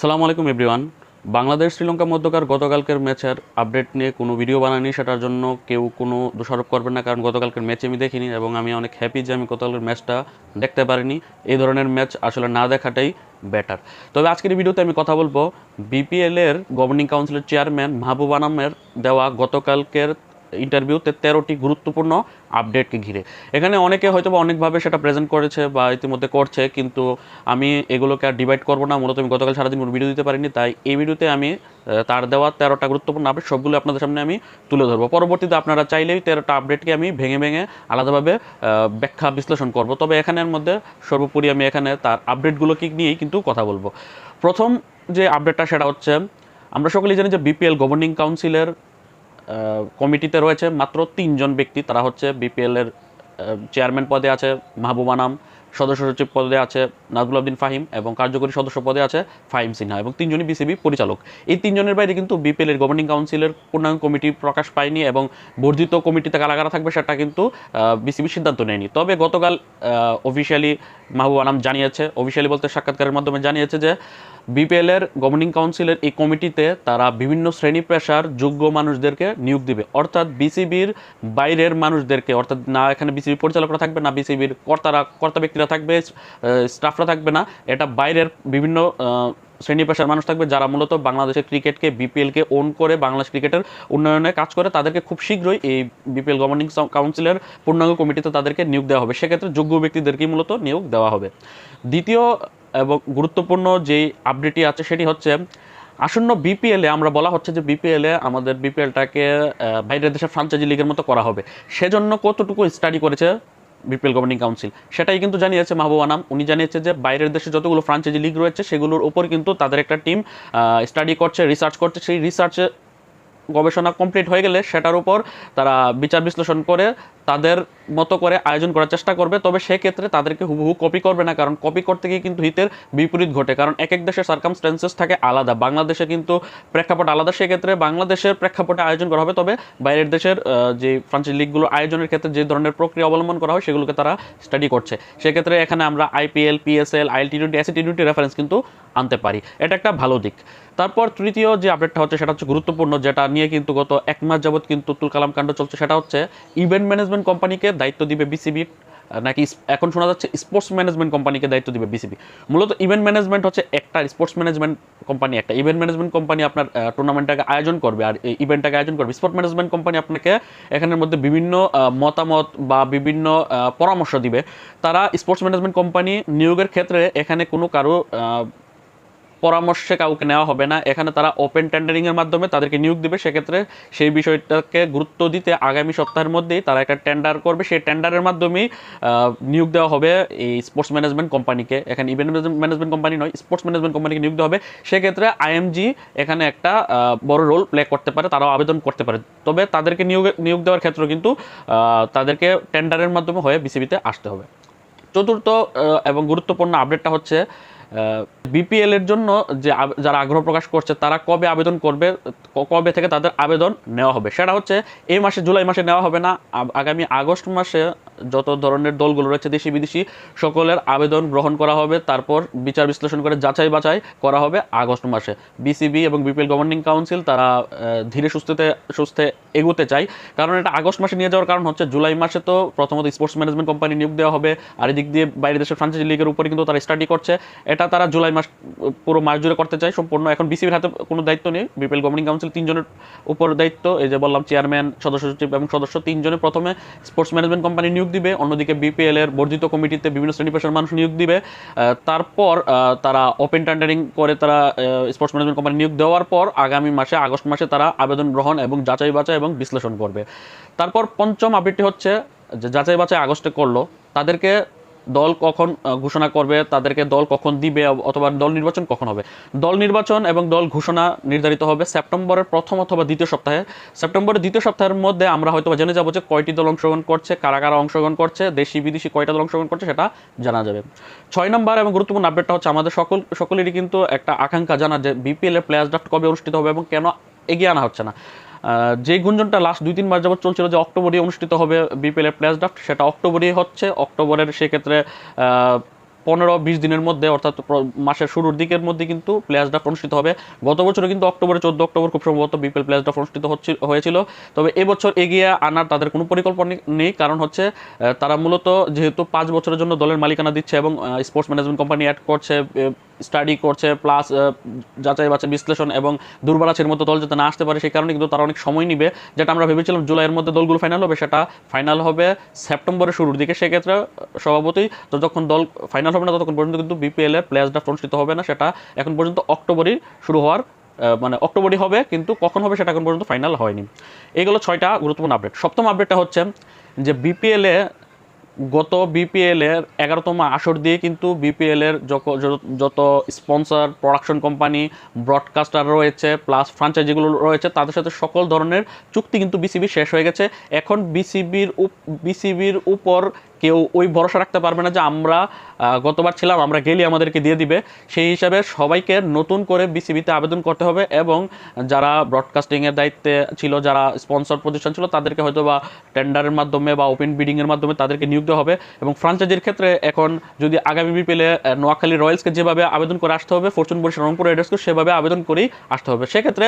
সালামু আলাইকুম, এভরিওয়ান। বাংলাদেশ শ্রীলঙ্কা মধ্যকার গতকালকের ম্যাচের আপডেট নিয়ে কোনো ভিডিও বানানি সেটার জন্য কেউ কোনো দোষারোপ করবেন না, কারণ গতকালকের ম্যাচ আমি দেখিনি এবং আমি অনেক হ্যাপি যে আমি গতকালের ম্যাচটা দেখতে পারিনি। এই ধরনের ম্যাচ আসলে না দেখাটাই বেটার তবে আজকের ভিডিওতে আমি কথা বলব বিপিএলের গভর্নিং কাউন্সিলের চেয়ারম্যান মাহবুব আনামের দেওয়া গতকালকের ইন্টারভিউতে তেরোটি গুরুত্বপূর্ণ আপডেটকে ঘিরে। এখানে অনেকে হয়তো বা অনেকভাবে সেটা প্রেজেন্ট করেছে বা ইতিমধ্যে করছে, কিন্তু আমি এগুলোকে আর ডিভাইড করব না। মূলত আমি গতকাল সারাদিন ভিডিও দিতে পারিনি, তাই এই ভিডিওতে আমি তার দেওয়া তেরোটা গুরুত্বপূর্ণ আপডেট সবগুলো আপনাদের সামনে আমি তুলে ধরবো। পরবর্তীতে আপনারা চাইলেই তেরোটা আপডেটকে আমি ভেঙে ভেঙে আলাদাভাবে ব্যাখ্যা বিশ্লেষণ করব। তবে এখানের মধ্যে সর্বোপরি আমি এখানে তার আপডেটগুলোকে নিয়েই কিন্তু কথা বলব। প্রথম যে আপডেটটা সেটা হচ্ছে, আমরা সকলেই জানি যে বিপিএল গভর্নিং কাউন্সিলের কমিটিতে রয়েছে মাত্র তিনজন ব্যক্তি। তারা হচ্ছে বিপিএল এর চেয়ারম্যান পদে আছে মাহবুব আনাম সদস্য সচিব পদে আছে নাজবুল আবদিন ফাহিম এবং কার্যকরী সদস্য পদে আছে ফাহিম সিনহা এবং তিনজনই বিসিবি পরিচালক। এই তিনজনের বাইরে কিন্তু বিপিএল এর গভর্নিং কাউন্সিলের পূর্ণাঙ্গ কমিটি প্রকাশ পায়নি এবং বর্ধিত কমিটিতে কারা কারা থাকবে সেটা কিন্তু বিসিবি সিদ্ধান্ত নেয়নি। তবে গতকাল অফিসিয়ালি মাহবুব আনাম জানিয়েছে অফিসিয়ালি বলতে সাক্ষাৎকারের মাধ্যমে জানিয়েছে যে বিপিএল এর গভর্নিং কাউন্সিলের এই কমিটিতে তারা বিভিন্ন শ্রেণি পেশার যোগ্য মানুষদেরকে নিয়োগ দিবে। অর্থাৎ বিসিবির বাইরের মানুষদেরকে, অর্থাৎ না এখানে বিসিবি পরিচালকরা থাকবে, না বিসিবির কর্তারা, কর্তা ব্যক্তিরা থাকবে স্টাফরা থাকবে না। এটা বাইরের বিভিন্ন শ্রেণি পেশার মানুষ থাকবে যারা মূলত বাংলাদেশের ক্রিকেটকে বিপিএলকে ওন করে বাংলাদেশ ক্রিকেটের উন্নয়নে কাজ করে। তাদেরকে খুব শীঘ্রই এই বিপিএল গভর্নিং কাউন্সিলের পূর্ণাঙ্গ কমিটিতে তাদেরকে নিয়োগ দেওয়া হবে। সেক্ষেত্রে যোগ্য ব্যক্তিদেরকেই মূলত নিয়োগ দেওয়া হবে। দ্বিতীয় এবং গুরুত্বপূর্ণ যেই আপডেটটি আছে সেটি হচ্ছে, আসন্ন বিপিএলে আমরা বলা হচ্ছে যে বিপিএলে আমাদের বিপিএলটাকে বাইরের দেশের ফ্রাঞ্চাইজি লিগের মতো করা হবে। সেজন্য কতটুকু স্টাডি করেছে বিপিএল গভর্নিং কাউন্সিল সেটাই কিন্তু জানিয়েছে মাহবুব আনাম। উনি জানিয়েছে যে বাইরের দেশে যতগুলো ফ্রাঞ্চাইজি লিগ রয়েছে, সেগুলোর উপর কিন্তু তাদের একটা টিম স্টাডি করছে রিসার্চ করছে। সেই রিসার্চে গবেষণা কমপ্লিট হয়ে গেলে সেটার উপর তারা বিচার বিশ্লেষণ করে তাদের মতো করে আয়োজন করার চেষ্টা করবে, তবে সেক্ষেত্রে তাদেরকে হুবহু কপি করবে না, কারণ কপি করতে গিয়ে কিন্তু হিতের বিপরীত ঘটে। কারণ এক এক দেশের সার্কামস্টেন্সেস থাকে আলাদা। বাংলাদেশে কিন্তু প্রেক্ষাপট আলাদা, সেক্ষেত্রে বাংলাদেশের প্রেক্ষাপটে আয়োজন করা হবে। তবে বাইরের দেশের যে ফ্রান্সিস লিগগুলো আয়োজনের ক্ষেত্রে যে ধরনের প্রক্রিয়া অবলম্বন করা হয়, সেগুলোকে তারা স্টাডি করছে। সেক্ষেত্রে এখানে আমরা IPL PSL IL T twenty AC T twenty reference কিন্তু আনতে পারি। এটা একটা ভালো দিক। তারপর তৃতীয় যে আপডেটটা হচ্ছে, সেটা হচ্ছে গুরুত্বপূর্ণ, যেটা নিয়ে কিন্তু গত এক মাস যাবত কিন্তু তুল কালাম কাণ্ড চলছে। সেটা হচ্ছে ইভেন্ট ম্যানেজমেন্ট কোম্পানিকে দায়িত্ব দিবে বিসিবি নাকি এখন শোনা যাচ্ছে স্পোর্টস ম্যানেজমেন্ট কোম্পানিকে দায়িত্ব দিবে বিসিবি মূলত ইভেন্ট ম্যানেজমেন্ট হচ্ছে একটা স্পোর্টস ম্যানেজমেন্ট কোম্পানি একটা। ইভেন্ট ম্যানেজমেন্ট কোম্পানি আপনার টুর্নামেন্টটাকে আয়োজন করবে আর ইভেন্টটাকে আয়োজন করবে। স্পোর্ট ম্যানেজমেন্ট কোম্পানি আপনাকে এখানের মধ্যে বিভিন্ন মতামত বা বিভিন্ন পরামর্শ দিবে। তারা স্পোর্টস ম্যানেজমেন্ট কোম্পানি নিয়োগের ক্ষেত্রে এখানে কোনো কারও পরামর্শে কাউকে নেওয়া হবে না। এখানে তারা ওপেন টেন্ডারিংয়ের মাধ্যমে তাদেরকে নিয়োগ দেবে। সেক্ষেত্রে সেই বিষয়টাকে গুরুত্ব দিতে আগামী সপ্তাহের মধ্যেই তারা একটা টেন্ডার করবে। সেই টেন্ডারের মাধ্যমেই নিয়োগ দেওয়া হবে এই স্পোর্টস ম্যানেজমেন্ট কোম্পানিকে এখানে ইভেন্ট ম্যানেজমেন্ট কোম্পানি নয় স্পোর্টস ম্যানেজমেন্ট কোম্পানিকে নিয়োগ দেওয়া হবে। সেক্ষেত্রে আইএমজি এখানে একটা বড় রোল প্লে করতে পারে, তারাও আবেদন করতে পারে। তবে তাদেরকে নিয়োগ নিয়োগ দেওয়ার ক্ষেত্রে কিন্তু তাদেরকে টেন্ডারের মাধ্যমে হয়ে বিসিবিতে আসতে হবে। চতুর্থ এবং গুরুত্বপূর্ণ আপডেটটা হচ্ছে বিপিএল এর জন্য যে যারা আগ্রহ প্রকাশ করছে, তারা কবে আবেদন করবে কবে থেকে তাদের আবেদন নেওয়া হবে? সেটা হচ্ছে এই মাসে, জুলাই মাসে নেওয়া হবে না। আগামী আগস্ট মাসে যত ধরনের দলগুলো রয়েছে দেশি বিদেশি, সকলের আবেদন গ্রহণ করা হবে। তারপর বিচার বিশ্লেষণ করে যাচাই বাছাই করা হবে আগস্ট মাসে। বিসিবি এবং বিপিএল গভর্নিং কাউন্সিল তারা ধীরে সুস্থতে, সুস্থে এগোতে চায়। কারণ এটা আগস্ট মাসে নিয়ে যাওয়ার কারণ হচ্ছে জুলাই মাসে তো প্রথমত স্পোর্টস ম্যানেজমেন্ট কোম্পানি নিয়োগ দেওয়া হবে। আর এদিক দিয়ে বাইরের দেশের ফ্রান্সাইজি লিগের উপরে কিন্তু তারা স্টাডি করছে। এটা তারা জুলাই মাস, পুরো মাস জুড়ে করতে চায়। সম্পূর্ণ এখন বিসিবির হাতে কোনো দায়িত্ব নেই। বিপিএল গভর্নিং কাউন্সিল তিনজনের উপর দায়িত্ব। এই যে বললাম চেয়ারম্যান সদস্য সচিব এবং সদস্য তিনজনে প্রথমে স্পোর্টস ম্যানেজমেন্ট কোম্পানি নিয়োগ দিবে, অন্যদিকে বিপিএল এর বর্ধিত কমিটিতে বিভিন্ন শ্রেণি পেশার মানুষ নিয়োগ দিবে। তারপর তারা ওপেন টেন্ডারিং করে তারা স্পোর্টস ম্যানেজমেন্ট কোম্পানি নিয়োগ দেওয়ার পর আগামী মাসে, আগস্ট মাসে তারা আবেদন গ্রহণ এবং যাচাই বাছাই এবং বিশ্লেষণ করবে। তারপর পঞ্চম আপডেটটি হচ্ছে যে যাচাই বাছাই আগস্টে করল। তাদেরকে দল কখন ঘোষণা করবে, তাদেরকে দল কখন দিবে অথবা দল নির্বাচন কখন হবে? দল নির্বাচন এবং দল ঘোষণা নির্ধারিত হবে সেপ্টেম্বরের প্রথম অথবা দ্বিতীয় সপ্তাহে। সেপ্টেম্বরের দ্বিতীয় সপ্তাহের মধ্যে আমরা হয়তো জেনে যাব যে কয়টি দল অংশগ্রহণ করছে, কারা কারা অংশগ্রহণ করছে, দেশি, বিদেশি কয়টা দল অংশগ্রহণ করছে সেটা জানা যাবে। ছয় নম্বর এবং গুরুত্বপূর্ণ আপডেটটা হচ্ছে আমাদের সকল, সকলেরই কিন্তু একটা আকাঙ্ক্ষা জানা যে বিপিএল এর প্লেয়ার্স ড্রাফট কবে অনুষ্ঠিত হবে এবং কেন এগিয়ে আনা হচ্ছে না। যে গুঞ্জনটা লাস্ট দুই তিন মাস যাবত চলছিল যে অক্টোবরে অনুষ্ঠিত হবে বিপিএল এর প্লেয়ার্স ড্রাফট সেটা অক্টোবরেই হচ্ছে। অক্টোবরের সেক্ষেত্রে পনেরো, বিশ দিনের মধ্যে, অর্থাৎ মাসের শুরুর দিকের মধ্যে কিন্তু প্লেয়ার্স ড্রাফট অনুষ্ঠিত হবে। গত বছরে কিন্তু অক্টোবরে চোদ্দ অক্টোবর খুব সম্ভবত বিপিএল প্লেয়ার্স ড্রাফট অনুষ্ঠিত হয়েছিল। তবে এবছর এগিয়ে আনার তাদের কোনো পরিকল্পনা নেই। কারণ হচ্ছে তারা মূলত যেহেতু পাঁচ বছরের জন্য দলের মালিকানা দিচ্ছে এবং স্পোর্টস ম্যানেজমেন্ট কোম্পানি অ্যাড করছে স্টাডি করছে প্লাস যাচাই বাছাই, বিশ্লেষণ এবং দুর্বলাচের মতো দল যাতে না আসতে পারে, সেই কারণে কিন্তু তারা অনেক সময় নিবে। যেটা আমরা ভেবেছিলাম জুলাইয়ের মধ্যে দলগুলো ফাইনাল হবে, সেটা ফাইনাল হবে সেপ্টেম্বরের শুরুর দিকে। সেক্ষেত্রে সভাপতি যতক্ষণ দল ফাইনাল হবে না, ততক্ষণ পর্যন্ত কিন্তু বিপিএল এর প্লেয়ার্স ড্রাফট অনুষ্ঠিত হবে না, সেটা এখন পর্যন্ত অক্টোবরই শুরু হওয়ার মানে অক্টোবরই হবে, কিন্তু কখন হবে সেটা এখন পর্যন্ত ফাইনাল হয়নি। এগুলো ছয়টা গুরুত্বপূর্ণ আপডেট সপ্তম আপডেটটা হচ্ছে যে বিপিএল গত বিপিএল এর এগারোতম আসর দিয়ে কিন্তু বিপিএল এর যত- স্পন্সর প্রোডাকশন কোম্পানি ব্রডকাস্টার রয়েছে প্লাস ফ্রাঞ্চাইজিগুলো রয়েছে, তাদের সাথে সকল ধরনের চুক্তি কিন্তু বিসিবি শেষ হয়ে গেছে। এখন বিসিবির বিসিবির উপর কেউ ওই ভরসা রাখতে পারবে না যে আমরা গতবার ছিলাম, আমরা গেলে, আমাদেরকে দিয়ে দিবে। সেই হিসাবে সবাইকে নতুন করে বিসিবিতে আবেদন করতে হবে এবং যারা ব্রডকাস্টিংয়ের দায়িত্বে ছিল, যারা স্পন্সর প্রতিষ্ঠান ছিল, তাদেরকে হয়তো বা টেন্ডারের মাধ্যমে বা ওপেন বিডিংয়ের মাধ্যমে তাদেরকে নিয়োগ দেওয়া হবে। এবং ফ্রাঞ্চাইজির ক্ষেত্রে এখন যদি আগামী বিপিএলে নোয়াখালী রয়্যালসকে যেভাবে আবেদন করে আসতে হবে ফরচুন বরিশাল রংপুর রাইডার্সকে সেভাবে আবেদন করেই আসতে হবে। সেক্ষেত্রে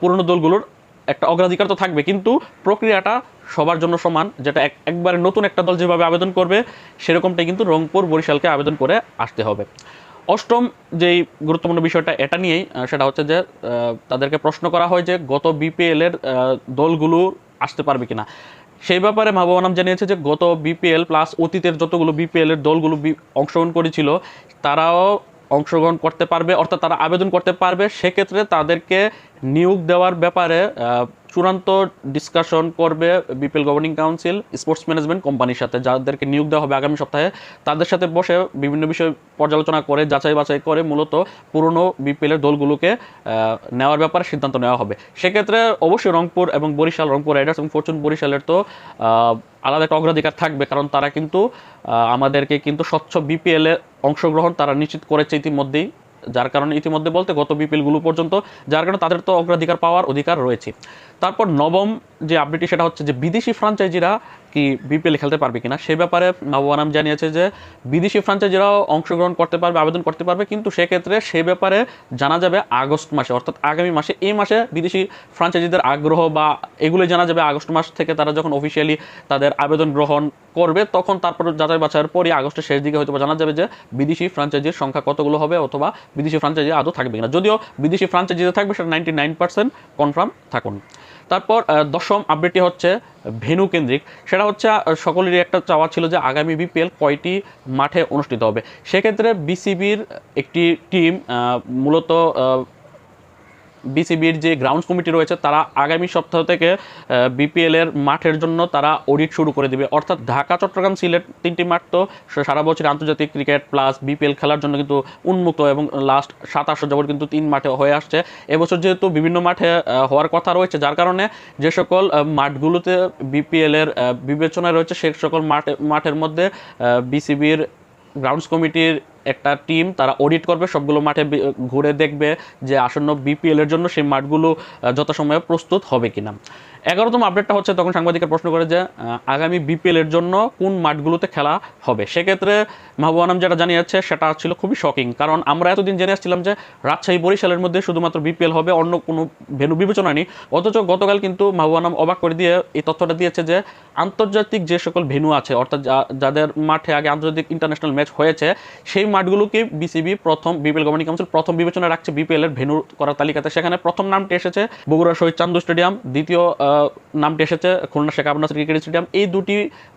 পুরনো দলগুলোর একটা অগ্রাধিকার তো থাকবে, কিন্তু প্রক্রিয়াটা সবার জন্য সমান, যেটা এক একবারে নতুন একটা দল যেভাবে আবেদন করবে সেরকমটাই কিন্তু রংপুর বরিশালকে আবেদন করে আসতে হবে। অষ্টম যেই গুরুত্বপূর্ণ বিষয়টা, এটা নিয়েই সেটা হচ্ছে যে তাদেরকে প্রশ্ন করা হয় যে, গত বিপিএল এর দলগুলো আসতে পারবে কিনা? সেই ব্যাপারে মাহবুব আনাম জানিয়েছে যে, গত বিপিএল প্লাস অতীতের যতগুলো বিপিএল এর দলগুলো অংশগ্রহণ করেছিল, তারাও অংশগ্রহণ করতে পারবে অর্থাৎ তারা আবেদন করতে পারবে সেক্ষেত্রে তাদেরকে নিয়োগ দেওয়ার ব্যাপারে চূড়ান্ত ডিসকাশন করবে BPL governing council sports management কোম্পানির সাথে। যাদেরকে নিয়োগ দেওয়া হবে আগামী সপ্তাহে, তাদের সাথে বসে বিভিন্ন বিষয় পর্যালোচনা করে, যাচাই বাছাই করে মূলত পুরনো বিপিএল এর দলগুলোকে নেওয়ার ব্যাপারে সিদ্ধান্ত নেওয়া হবে। সেক্ষেত্রে অবশ্যই রংপুর এবং বরিশাল, রংপুর রাইডার্স এবং ফরচুন বরিশালের তো আলাদা একটা অগ্রাধিকার থাকবে, কারণ তারা কিন্তু আমাদেরকে কিন্তু স্বচ্ছ বিপিএল অংশগ্রহণ তারা নিশ্চিত করেছে ইতিমধ্যেই। যার কারণে ইতিমধ্যে বলতে গত বিপিএলগুলো পর্যন্ত, যার কারণে তাদের তো অগ্রাধিকার পাওয়ার অধিকার রয়েছে। তারপর নবম যে আপডেটটি সেটা হচ্ছে যে বিদেশি ফ্রাঞ্চাইজিরা কি বিপিএল খেলতে পারবে কিনা? সে ব্যাপারে মাহবুবানাম জানিয়েছে যে বিদেশি ফ্রাঞ্চাইজিরাও অংশগ্রহণ করতে পারবে, আবেদন করতে পারবে, কিন্তু সেক্ষেত্রে সে ব্যাপারে জানা যাবে আগস্ট মাসে, অর্থাৎ আগামী মাসে, এই মাসে বিদেশি ফ্রাঞ্চাইজিদের আগ্রহ বা এগুলোই জানা যাবে আগস্ট মাস থেকে তারা যখন অফিসিয়ালি তাদের আবেদন গ্রহণ করবে, তখন তারপর যাচাই বাছাইয়ের পরই আগস্টের শেষ দিকে হয়তো জানা যাবে যে বিদেশি ফ্রাঞ্চাইজির সংখ্যা কতগুলো হবে অথবা বিদেশি ফ্রাঞ্চাইজি আদৌ থাকবে কিনা। যদিও বিদেশি ফ্রাঞ্চাইজিতে থাকবে, সেটা নাইনটি নাইন পার্সেন্ট কনফার্ম থাকুন। তারপর দশম আপডেটটি হচ্ছে ভেনু কেন্দ্রিক। সেটা হচ্ছে সকলেরই একটা চাওয়া ছিল যে আগামী বিপিএল কয়টি মাঠে অনুষ্ঠিত হবে। সেক্ষেত্রে বিসিবির একটি টিম মূলত বিসিবির যে গ্রাউন্ডস কমিটি রয়েছে, তারা আগামী সপ্তাহ থেকে বিপিএল এর মাঠের জন্য তারা অডিট শুরু করে দিবে। অর্থাৎ ঢাকা, চট্টগ্রাম, সিলেট তিনটি মাঠ তো সারা বছর আন্তর্জাতিক ক্রিকেট প্লাস বিপিএল খেলার জন্য কিন্তু উন্মুক্ত এবং লাস্ট সাত আসর যাবত কিন্তু তিন মাঠে হয়ে আসছে। এবছর যেহেতু বিভিন্ন মাঠে হওয়ার কথা রয়েছে, যার কারণে যে সকল মাঠগুলোতে বিপিএল এর বিবেচনায় রয়েছে, সে সকল মাঠে, মাঠের মধ্যে বিসিবির গ্রাউন্ডস কমিটির একটা টিম তারা অডিট করবে, সবগুলো মাঠে ঘুরে দেখবে যে আসন্ন বিপিএল এর জন্য সেই মাঠগুলো যথাসময়ে প্রস্তুত হবে কিনা। এগারোতম আপডেটটা হচ্ছে, তখন সাংবাদিকের প্রশ্ন করে যে আগামী বিপিএল এর জন্য কোন মাঠগুলোতে খেলা হবে? সেক্ষেত্রে মাহবুব আনাম যেটা জানিয়েছে, সেটা ছিল খুবই শকিং কারণ আমরা এতদিন জেনে আসছিলাম যে, রাজশাহী বরিশালের মধ্যে শুধুমাত্র বিপিএল হবে, অন্য কোনো ভেনু বিবেচনা নেই অথচ গতকাল কিন্তু মাহবুব আনাম অবাক করে দিয়ে এই তথ্যটা দিয়েছে যে, আন্তর্জাতিক যে সকল ভেনু আছে, অর্থাৎ যাদের মাঠে আগে আন্তর্জাতিক ইন্টারন্যাশনাল ম্যাচ হয়েছে, সেই মাঠগুলোকে বিসিবি প্রথম বিপিএল গভর্নিং কাউন্সিল প্রথম বিবেচনা রাখছে বিপিএল এর ভেনু করার তালিকাতে। সেখানে প্রথম নামটি এসেছে বগুড়া শহীদ চান্দু স্টেডিয়াম, দ্বিতীয় নামটি এসেছে খুলনা শেখ আবু ক্রিকেট স্টেডিয়াম। এই দুটি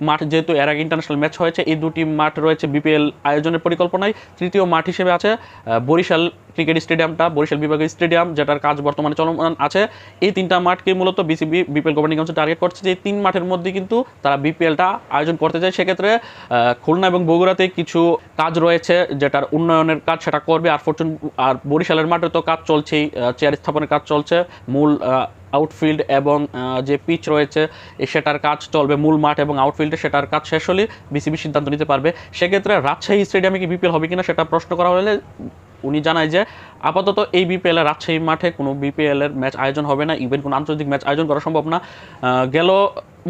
মাঠ যেহেতু এর আগে ইন্টারন্যাশনাল ম্যাচ হয়েছে, এই দুটি মাঠ রয়েছে বিপিএল আয়োজনের পরিকল্পনায়। তৃতীয় মাঠ হিসেবে আছে বরিশাল ক্রিকেট স্টেডিয়ামটা, বরিশাল বিভাগীয় স্টেডিয়াম, যেটার কাজ বর্তমানে চলমান আছে। এই তিনটা মাঠকে মূলত BCB, BPL governing council target করছে। যে তিন মাঠের মধ্যে কিন্তু তারা বিপিএলটা আয়োজন করতে চায়। সেক্ষেত্রে খুলনা এবং বগুড়াতে কিছু কাজ রয়েছে যেটার উন্নয়নের কাজ সেটা করবে। আর ফরচুন আর বরিশালের মাঠে তো কাজ চলছেই চেয়ার স্থাপনের কাজ চলছে। মূল আউটফিল্ড এবং যে পিচ রয়েছে সেটার কাজ চলবে। মূল মাঠ এবং আউটফিল্ডে সেটার কাজ শেষ হলে বিসিবি সিদ্ধান্ত নিতে পারবে। সেক্ষেত্রে রাজশাহী স্টেডিয়ামে কি বিপিএল হবে কিনা সেটা প্রশ্ন করা হলে উনি জানায় যে আপাতত এই বিপিএল এর রাজশাহী মাঠে কোনো বিপিএল এর ম্যাচ আয়োজন হবে না ইভেন কোনো আন্তর্জাতিক ম্যাচ আয়োজন করা সম্ভব না। গেল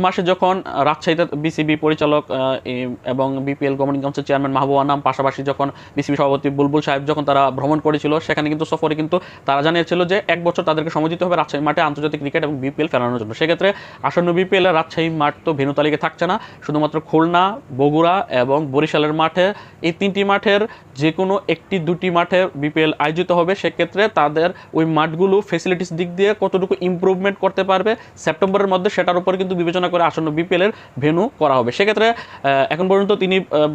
মাসে যখন রাজশাহীতে বিসিবি পরিচালক এবং BPL governing council chairman Mahbub Anam পাশাপাশি যখন বিসিবি সভাপতি বুলবুল সাহেব যখন তারা ভ্রমণ করেছিল, সেখানে কিন্তু সফরে কিন্তু তারা জানিয়েছিল যে এক বছর তাদেরকে সময় দিতে হবে রাজশাহী মাঠে আন্তর্জাতিক ক্রিকেট এবং বিপিএল ফেরানোর জন্য। সেক্ষেত্রে আসন্ন বিপিএল রাজশাহী মাঠ তো ভেনু তালিকায় থাকছে না। শুধুমাত্র খুলনা, বগুড়া এবং বরিশালের মাঠে এই তিনটি মাঠের যে কোনো একটি দুটি মাঠে বিপিএল আয়োজিত হবে। সেক্ষেত্রে তাদের ওই মাঠগুলো ফেসিলিটিস দিক দিয়ে কতটুকু ইমপ্রুভমেন্ট করতে পারবে, সেপ্টেম্বরের মধ্যে সেটার উপর কিন্তু বিবেচনা করে আসন্ন বিপিএলের ভেনু করা হবে। সেক্ষেত্রে এখন পর্যন্ত তিনি আহ,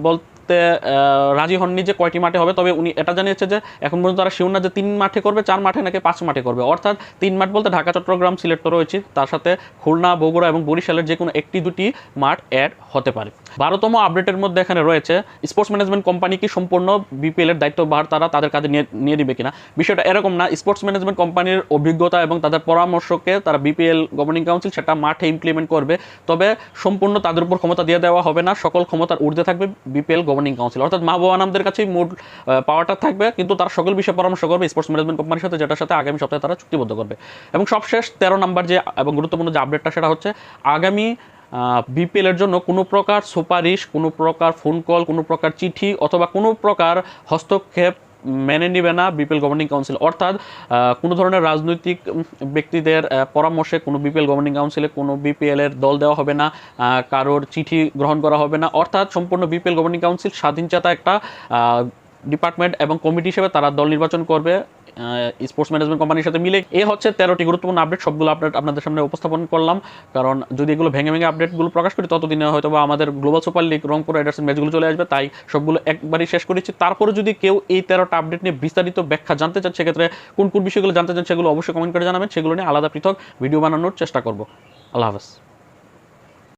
আহ, রাজি হননি যে কয়টি মাঠে হবে তবে উনি এটা জানিয়েছে যে এখন পর্যন্ত তারা শিওর না যে তিন মাঠে করবে চার মাঠে নাকি পাঁচ মাঠে করবে। অর্থাৎ তিন মাঠ বলতে ঢাকা চট্টগ্রাম সিলেট তো রয়েছে তার সাথে খুলনা বগুড়া এবং বরিশালের যে কোনো একটি দুটি মাঠ অ্যাড হতে পারে। বারোতম আপডেটের মধ্যে এখানে রয়েছে স্পোর্টস ম্যানেজমেন্ট কোম্পানি কি সম্পূর্ণ বিপিএল এর দায়িত্বভার তারা তাদের কাজে নিয়ে নিয়ে দিবে কিনা? বিষয়টা এরকম না স্পোর্টস ম্যানেজমেন্ট কোম্পানির অভিজ্ঞতা এবং তাদের পরামর্শকে তারা বিপিএল গভর্নিং কাউন্সিল সেটা মাঠে ইমপ্লিমেন্ট করবে তবে সম্পূর্ণ তাদের উপর ক্ষমতা দিয়ে দেওয়া হবে না সকল ক্ষমতার ঊর্ধ্বে থাকবে বিপিএল গভর্নিং কাউন্সিল অর্থাৎ মা বাবা নামদের কাছেই মোট পাওয়ারটা থাকবে, কিন্তু তার সকল বিষয়ে পরামর্শ করবে স্পোর্টস ম্যানেজমেন্ট কোম্পানির সাথে, যেটার সাথে আগামী সপ্তাহে তারা চুক্তিবদ্ধ করবে। এবং সবশেষ তেরো নাম্বার যে, এবং গুরুত্বপূর্ণ যে আপডেটটা সেটা হচ্ছে আগামী বিপিএলের জন্য কোনো প্রকার সুপারিশ, কোনো প্রকার ফোন কল কোনো প্রকার চিঠি, অথবা কোনো প্রকার হস্তক্ষেপ মেনে নিবে না বিপিএল গভর্নিং কাউন্সিল অর্থাৎ কোনো ধরনের রাজনৈতিক ব্যক্তিদের পরামর্শে কোনো বিপিএল গভর্নিং কাউন্সিলে কোনো বিপিএলের দল দেওয়া হবে না কারোর চিঠি গ্রহণ করা হবে না। অর্থাৎ, সম্পূর্ণ বিপিএল গভর্নিং কাউন্সিল স্বাধীনচেতা একটা ডিপার্টমেন্ট এবং কমিটি হিসেবে তারা দল নির্বাচন করবে। স্পোর্টস ম্যানেজমেন্ট কোম্পানির সাথে মিলে এ হচ্ছে তেরোটি গুরুত্বপূর্ণ আপডেট সবগুলো আপডেট আপনাদের সামনে উপস্থাপন করলাম। কারণ যদি এগুলো ভেঙে ভেঙে আপডেটগুলো প্রকাশ করি, ততদিনে হয়তো বা আমাদের গ্লোবাল সুপার লিগ রংপুর রাইডার্সের ম্যাচগুলো চলে আসবে। তাই সবগুলো একবারই শেষ করেছি তারপরে যদি কেউ এই তেরোটা আপডেট নিয়ে বিস্তারিত ব্যাখ্যা জানতে চান, সেক্ষেত্রে কোন কোন বিষয়গুলো জানতে চান, সেগুলো অবশ্যই কমেন্ট করে জানাবেন। সেগুলো নিয়ে আলাদা পৃথক ভিডিও বানানোর চেষ্টা করব। আল্লাহ হাফেজ।